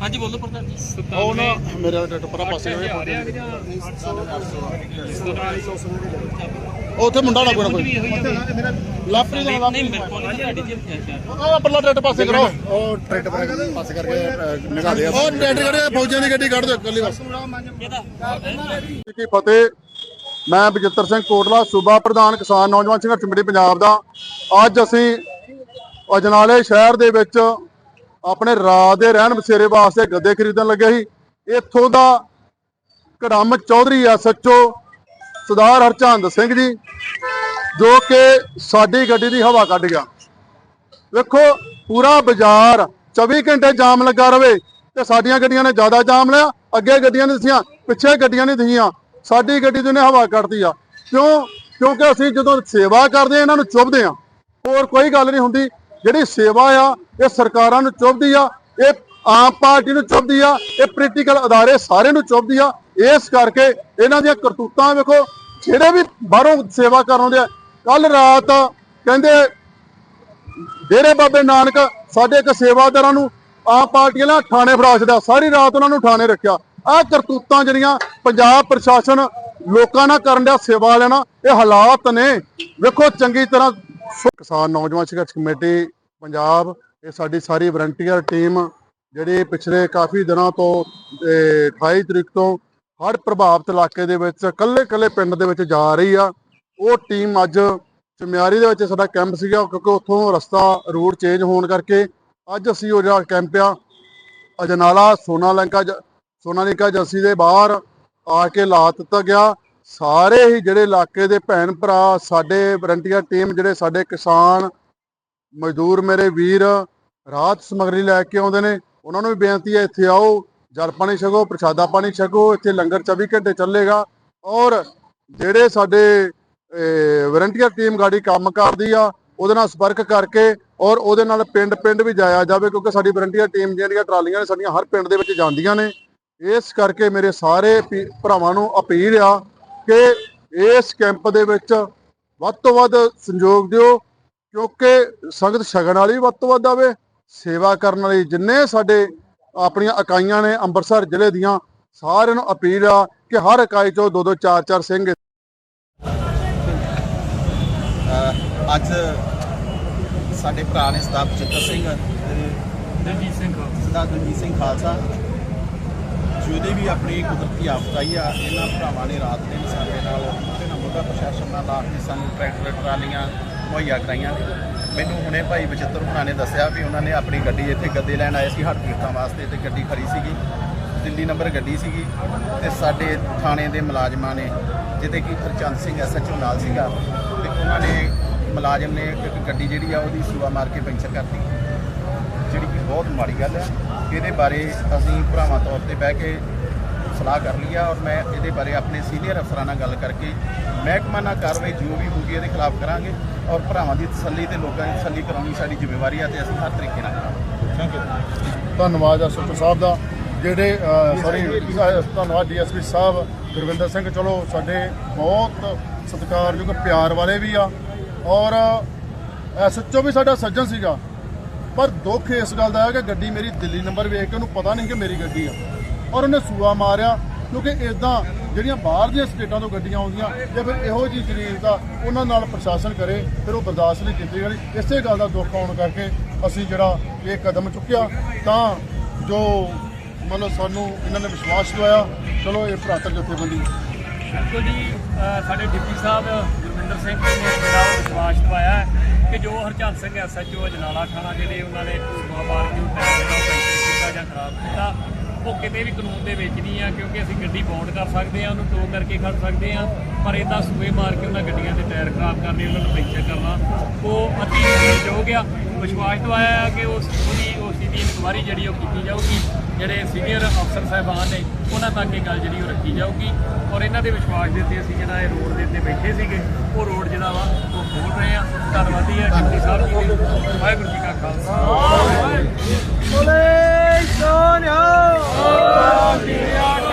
ਹਾਂਜੀ ਬੋਲੋ ਪ੍ਰਧਾਨ ਜੀ। ਉਹ ਨਾ ਮੇਰਾ ਟੱਟ ਪਰਾ ਪਾਸੇ ਹੋਏ ਉੱਥੇ ਮੁੰਡਾ ਨਾ ਕੋਈ। ਲਾਪਰੀ ਦਾ ਨਹੀਂ ਮੇਰੇ ਕੋਲ ਨਹੀਂ ਤੁਹਾਡੀ ਜੀ ਉਹ ਪੱਲਾ ਟੱਟ ਪਾਸੇ ਕਰੋ। ਉਹ ਟਰੈਕਟਰ ਪਰ ਪਾਸ ਕਰਕੇ ਨਿਕਾ ਦੇ ਉਹ ਟੱਟ ਖੜੇ ਫੌਜਾਂ ਦੀ ਗੱਡੀ ਕੱਢ ਦਿਓ ਇਕੱਲੀ ਬਸ। ਕੀ ਫਤਿਹ। ਮੈਂ ਬਜਿੱਤਰ ਸਿੰਘ ਕੋਟਲਾ ਸੂਬਾ ਪ੍ਰਧਾਨ ਕਿਸਾਨ ਨੌਜਵਾਨ ਸੰਘਰਸ਼ ਕਮੇਟੀ ਪੰਜਾਬ ਦਾ। ਅੱਜ ਅਸੀਂ ਅਜਨਾਲੇ ਸ਼ਹਿਰ ਦੇ ਵਿੱਚ ਆਪਣੇ ਰਾਤ ਦੇ ਰਹਿਣ ਬਸੇਰੇ ਵਾਸਤੇ ਗੱਦੇ ਖਰੀਦਣ ਲੱਗੇ ਸੀ। ਇੱਥੋਂ ਦਾ ਕੜਮ ਚੌਧਰੀ ਆ ਸੱਚੋ ਸਰਦਾਰ ਹਰਚੰਦ ਸਿੰਘ ਜੀ, ਜੋ ਕਿ ਸਾਡੀ ਗੱਡੀ ਦੀ ਹਵਾ ਕੱਢ ਗਿਆ। ਵੇਖੋ, ਪੂਰਾ ਬਾਜ਼ਾਰ 24 ਘੰਟੇ ਜਾਮ ਲੱਗਾ ਰਵੇ ਤੇ ਸਾਡੀਆਂ ਗੱਡੀਆਂ ਨੇ ਜ਼ਿਆਦਾ ਜਾਮ ਲਿਆ, ਅੱਗੇ ਗੱਡੀਆਂ ਨਹੀਂ ਦਿਸੀਆਂ ਪਿੱਛੇ ਗੱਡੀਆਂ ਨਹੀਂ ਦਿਸੀਆਂ ਸਾਡੀ ਗੱਡੀ ਦੀ ਨੇ ਹਵਾ ਕੱਢਦੀ ਆ। ਕਿਉਂ? ਕਿਉਂਕਿ ਅਸੀਂ ਜਦੋਂ ਸੇਵਾ ਕਰਦੇ ਆ, ਇਹਨਾਂ ਨੂੰ ਚੁੱਭਦੇ ਆ। ਹੋਰ ਕੋਈ ਗੱਲ ਨਹੀਂ ਹੁੰਦੀ। ਜਿਹੜੀ ਸੇਵਾ ਆ, ਇਹ ਸਰਕਾਰਾਂ ਨੂੰ ਚੁੱਭਦੀ ਆ, ਇਹ ਆਮ ਪਾਰਟੀ ਨੂੰ ਚੁੱਭਦੀ ਆ, ਇਹ ਪੋਲੀਟੀਕਲ ਅਦਾਰੇ ਸਾਰੇ ਨੂੰ ਚੁੱਭਦੀ ਆ। ਇਸ ਕਰਕੇ ਇਹਨਾਂ ਦੀਆਂ ਕਰਤੂਤਾਂ ਵੇਖੋ, ਜਿਹੜੇ ਵੀ ਬਾਹਰੋਂ ਸੇਵਾ ਕਰਨ ਆਉਂਦੇ ਆ ਕੱਲ ਰਾਤ ਕਹਿੰਦੇ, ਡੇਰੇ ਬਾਬੇ ਨਾਨਕ ਸਾਡੇ ਇੱਕ ਸੇਵਾਦਾਰਾਂ ਨੂੰ ਆਮ ਪਾਰਟੀ ਨੇ ਥਾਣੇ ਫੜਾ ਛੱਡਿਆ, ਸਾਰੀ ਰਾਤ ਉਹਨਾਂ ਨੂੰ ਥਾਣੇ ਰੱਖਿਆ। ਆਹ ਕਰਤੂਤਾਂ ਜਿਹੜੀਆਂ ਪੰਜਾਬ ਪ੍ਰਸ਼ਾਸਨ ਲੋਕਾਂ ਨਾਲ ਕਰਨ ਦਾ ਸੇਵਾ ਲੈਣਾ ਇਹ ਹਾਲਾਤ ਨੇ। ਵੇਖੋ ਚੰਗੀ ਤਰ੍ਹਾਂ ਕਿਸਾਨ ਨੌਜਵਾਨ ਸੰਘਰਸ਼ ਕਮੇਟੀ, ਪੰਜਾਬ, ਇਹ ਸਾਡੀ ਸਾਰੀ ਵਲੰਟੀਅਰ ਟੀਮ ਜਿਹੜੀ ਪਿਛਲੇ ਕਾਫੀ ਦਿਨਾਂ ਤੋਂ ਇਹ 28 ਤਰੀਕ ਤੋਂ ਹਰ ਪ੍ਰਭਾਵਿਤ ਇਲਾਕੇ ਦੇ ਵਿੱਚ ਕੱਲੇ ਕੱਲੇ ਪਿੰਡ ਦੇ ਵਿੱਚ ਜਾ ਰਹੀ ਆ। ਉਹ ਟੀਮ ਅੱਜ ਚਮਿਆਰੀ ਦੇ ਵਿੱਚ ਸਾਡਾ ਕੈਂਪ ਸੀਗਾ, ਕਿਉਂਕਿ ਉੱਥੋਂ ਰਸਤਾ ਰੂਟ ਚੇਂਜ ਹੋਣ ਕਰਕੇ ਅੱਜ ਅਸੀਂ ਉਹ ਜਿਹੜਾ ਕੈਂਪ ਆ, ਅਜਨਾਲਾ ਸੋਨਾ ਲੰਕਾ ਸੋਨਾਲੀਕਾ ਏਜੰਸੀ ਦੇ ਬਾਹਰ ਆ ਕੇ ਲਾ ਦਿੱਤਾ ਗਿਆ। ਸਾਰੇ ਹੀ ਜਿਹੜੇ ਇਲਾਕੇ ਦੇ ਭੈਣ ਭਰਾ, ਸਾਡੇ ਵਲੰਟੀਅਰ ਟੀਮ ਜਿਹੜੇ ਸਾਡੇ ਕਿਸਾਨ, ਮਜ਼ਦੂਰ ਮੇਰੇ ਵੀਰ ਰਾਹਤ ਸਮੱਗਰੀ ਲੈ ਕੇ ਆਉਂਦੇ ਨੇ। ਉਹਨਾਂ ਨੂੰ ਵੀ ਬੇਨਤੀ ਹੈ, ਇੱਥੇ ਆਓ, ਜਲ ਪਾਣੀ ਛਕੋ, ਪ੍ਰਸ਼ਾਦਾ ਪਾਣੀ ਛਕੋ, ਇੱਥੇ ਲੰਗਰ 24 ਘੰਟੇ ਚੱਲੇਗਾ। ਔਰ ਜਿਹੜੇ ਸਾਡੇ ਵਲੰਟੀਅਰ ਟੀਮ ਗਾੜੀ ਕੰਮ ਕਰਦੀ ਆ, ਉਹਦੇ ਨਾਲ ਸੰਪਰਕ ਕਰਕੇ ਔਰ ਉਹਦੇ ਨਾਲ ਪਿੰਡ ਪਿੰਡ ਵੀ ਜਾਇਆ ਜਾਵੇ, ਕਿਉਂਕਿ ਸਾਡੀ ਵਲੰਟੀਅਰ ਟੀਮ ਜਿਹੜੀਆਂ ਟਰਾਲੀਆਂ ਨੇ, ਸਾਡੀਆਂ ਹਰ ਪਿੰਡ ਦੇ ਵਿੱਚ ਜਾਂਦੀਆਂ ਨੇ। ਇਸ ਕਰਕੇ ਮੇਰੇ ਸਾਰੇ ਪੀ- ਭਰਾਵਾਂ ਨੂੰ ਅਪੀਲ ਆ ਕਿ ਇਸ ਕੈਂਪ ਦੇ ਵਿੱਚ ਵੱਧ ਤੋਂ ਵੱਧ ਸੰਯੋਗ ਦਿਓ ਕਿਉਂਕਿ ਸੰਗਤ ਛਕਣ ਵਾਲੀ ਵੱਧ ਤੋਂ ਵੱਧ ਆਵੇ ਸੇਵਾ ਕਰਨ ਵਾਲੀ ਜਿੰਨੇ ਸਾਡੇ ਆਪਣੀਆਂ ਇਕਾਈਆਂ ਨੇ ਅੰਮ੍ਰਿਤਸਰ ਜ਼ਿਲ੍ਹੇ ਦੀਆਂ ਸਾਰਿਆਂ ਨੂੰ ਅਪੀਲ ਆ ਕਿ ਹਰ ਇਕਾਈ ਚੋਂ ਦੋ ਦੋ ਚਾਰ ਚਾਰ ਸਿੰਘ ਅੱਜ ਸਾਡੇ ਭਰਾ ਨੇ ਸਰਦਾਰ ਬਚਿੱਤਰ ਸਿੰਘ ਤੇ ਦਲਜੀਤ ਸਿੰਘ ਸਰਦਾਰ ਦਲਜੀਤ ਸਿੰਘ ਖਾਲਸਾ। ਜਿਹਦੇ ਵੀ ਆਪਣੀ ਕੁਦਰਤੀ ਆਫਤ ਆਈ ਆ, ਇਹਨਾਂ ਭਰਾਵਾਂ ਨੇ ਰਾਤ ਦਿਨ ਸਾਡੇ ਨਾਲ ਉਹਦੇ ਨਾਲ ਮੁੱਢਾ ਪ੍ਰਸ਼ਾਸਨ ਨਾਲ ਲਾ ਕੇ ਸਾਨੂੰ ਟਰੈਕਟਰ, ਟਰਾਲੀਆਂ ਮੁਹੱਈਆ ਕਰਾਈਆਂ। ਨੇ ਮੈਨੂੰ ਹੁਣੇ ਭਾਈ ਬਚਿੱਤਰ ਹੁਣਾਂ ਨੇ ਦੱਸਿਆ ਵੀ ਉਹਨਾਂ ਨੇ ਆਪਣੀ ਗੱਡੀ ਇੱਥੇ ਗੱਦੇ ਲੈਣ ਆਏ ਸੀ, ਹੜ੍ਹ ਪੀੜਤਾਂ ਵਾਸਤੇ ਤੇ ਗੱਡੀ ਖੜੀ ਸੀਗੀ। ਦਿੱਲੀ ਨੰਬਰ ਗੱਡੀ ਸੀਗੀ ਤੇ ਸਾਡੇ ਥਾਣੇ ਦੇ ਮੁਲਾਜ਼ਮਾਂ ਨੇ, ਜਿਹਦੇ ਕਿ ਹਰਚੰਦ ਸਿੰਘ ਐਸਐਚਓ ਨਾਲ ਸੀਗਾ, ਤੇ ਉਹਨਾਂ ਨੇ ਮੁਲਾਜ਼ਮ ਨੇ ਇੱਕ ਗੱਡੀ ਜਿਹੜੀ ਆ ਉਹਦੀ ਸੂਆ ਮਾਰ ਕੇ ਪੈਂਚਰ ਕਰਤੀ। ਜਿਹੜੀ ਕਿ ਬਹੁਤ ਮਾੜੀ ਗੱਲ ਹੈ ਇਹਦੇ ਬਾਰੇ ਅਸੀਂ ਭਰਾਵਾਂ ਤੌਰ ਤੇ ਬਹਿ ਕੇ ਸਲਾਹ ਕਰ ਲਈ ਆ ਔਰ ਮੈਂ ਇਹਦੇ ਬਾਰੇ ਆਪਣੇ ਸੀਨੀਅਰ ਅਫਸਰਾਂ ਨਾਲ ਗੱਲ ਕਰਕੇ ਮਹਿਕਮਾ ਨਾਲ ਕਾਰਵਾਈ ਜੋ ਵੀ ਹੋਊਗੀ ਇਹਦੇ ਖਿਲਾਫ ਕਰਾਂਗੇ ਔਰ ਭਰਾਵਾਂ ਦੀ ਤਸੱਲੀ ਤੇ ਲੋਕਾਂ ਦੀ ਤਸੱਲੀ ਕਰਾਉਣੀ ਸਾਡੀ ਜ਼ਿੰਮੇਵਾਰੀ ਆ ਤੇ ਅਸੀਂ ਹਰ ਤਰੀਕੇ ਨਾਲ ਕਰਾਂਗੇ। ਥੈਂਕ ਯੂ ਧੰਨਵਾਦ ਐਸਐਚਓ ਸਾਹਿਬ ਦਾ। ਜਿਹੜੇ ਸੌਰੀ ਧੰਨਵਾਦ ਡੀਐਸਪੀ ਸਾਹਿਬ ਗੁਰਵਿੰਦਰ ਸਿੰਘ ਚਲੋ ਸਾਡੇ ਬਹੁਤ ਸਤਿਕਾਰਯੋਗ ਪਿਆਰ ਵਾਲੇ ਵੀ ਆ। ਔਰ ਐਸਐਚਓ ਵੀ ਸਾਡਾ ਸੱਜਣ ਸੀਗਾ। ਪਰ ਦੁੱਖ ਇਸ ਗੱਲ ਦਾ ਹੈ ਕਿ ਗੱਡੀ ਮੇਰੀ ਦਿੱਲੀ ਨੰਬਰ ਵੇਖ ਕੇ ਉਹਨੂੰ ਪਤਾ ਨਹੀਂ ਕਿ ਮੇਰੀ ਗੱਡੀ ਆ। ਔਰ ਉਹਨੇ ਸੂਆ ਮਾਰਿਆ, ਕਿਉਂਕਿ ਇਦਾਂ ਜਿਹੜੀਆਂ ਬਾਹਰ ਦੀਆਂ ਸਟੇਟਾਂ ਤੋਂ ਗੱਡੀਆਂ ਆਉਂਦੀਆਂ, ਜਾਂ ਫਿਰ ਇਹੋ ਜਿਹੀ ਜ਼ਰੀਰ ਦਾ ਉਹਨਾਂ ਨਾਲ ਪ੍ਰਸ਼ਾਸਨ ਕਰੇ, ਫਿਰ ਉਹ ਬਰਦਾਸ਼ਤ ਨਹੀਂ ਕੀਤੀ ਜਾਣੀ। ਇਸੇ ਗੱਲ ਦਾ ਦੁੱਖ ਆਉਣ ਕਰਕੇ ਅਸੀਂ ਜਿਹੜਾ ਇਹ ਕਦਮ ਚੁੱਕਿਆ, ਤਾਂ ਜੋ ਮਤਲਬ ਸਾਨੂੰ ਇਹਨਾਂ ਨੇ ਵਿਸ਼ਵਾਸ ਦਵਾਇਆ, ਚਲੋ ਇਹ ਭਰਾਤਰ ਜਥੇਬੰਦੀ ਬਿਲਕੁਲ ਜੀ, ਅਹ ਸਾਡੇ ਡਿਪਟੀ ਸਾਹਿਬ ਗੁਰਵਿੰਦਰ ਸਿੰਘ ਨੇ ਜਿਹੜਾ ਵਿਸ਼ਵਾਸ ਦਿਵਾਇਆ। ਸਿੰਘ ਐਸਐਚਓ ਅਜਨਾਲਾ ਥਾਣਾ ਜਿਹੜੇ ਉਹਨਾਂ ਨੇ ਟੂਮਾ ਮਾਰ ਕੇ ਉਹ ਟਾਇਰ ਜਿਹੜਾ ਪੈਂਚਰ ਕੀਤਾ ਜਾਂ ਖਰਾਬ ਕੀਤਾ, ਉਹ ਕਿਤੇ ਵੀ ਕਾਨੂੰਨ ਦੇ ਵਿੱਚ ਨਹੀਂ ਆ, ਕਿਉਂਕਿ ਅਸੀਂ ਗੱਡੀ ਬੌਂਡ ਕਰ ਸਕਦੇ ਆ ਉਹਨੂੰ ਟੋ ਕਰਕੇ ਖੜ ਸਕਦੇ ਆ ਪਰ ਇਦਾਂ ਸੂਏ ਮਾਰ ਕੇ ਉਹਨਾਂ ਗੱਡੀਆਂ ਦੇ ਟਾਇਰ ਖਰਾਬ ਕਰਨੇ, ਉਹਨਾਂ ਨੂੰ ਪੈਂਚਰ ਕਰਨਾ, ਉਹ ਅਤੀ ਯੋਗ ਆ ਵਿਸ਼ਵਾਸ ਦਵਾਇਆ ਹੈ ਕਿ ਉਸ ਉਹਦੀ, ਉਸ ਦੀ ਇਨਕੁਆਰੀ ਜਿਹੜੀ ਉਹ ਕੀਤੀ ਜਾਊਗੀ, ਜਿਹੜੇ ਸੀਨੀਅਰ ਅਫਸਰ ਸਾਹਿਬਾਨ ਨੇ, ਉਹਨਾਂ ਤੱਕ ਇਹ ਗੱਲ ਜਿਹੜੀ ਉਹ ਰੱਖੀ ਜਾਊਗੀ। ਔਰ ਇਹਨਾਂ ਦੇ ਵਿਸ਼ਵਾਸ ਦੇ ਉੱਤੇ ਅਸੀਂ ਜਿਹੜਾ ਇਹ ਰੋਡ ਦੇ ਉੱਤੇ ਬੈਠੇ ਸੀਗੇ, ਉਹ ਰੋਡ ਜਿਹੜਾ ਵਾ, ਉਹ ਖੋਲ ਧੰਨਵਾਦੀ ਹੈ ਡਿਪਟੀ ਸਾਹਿਬ ਜੀ ਦੇ ਵਾਹਿਗੁਰੂ ਜੀ ਕਾ ਖਾਲਸਾ ਬੋਲੇ ਸੋਨਿਆ ਚਲੋ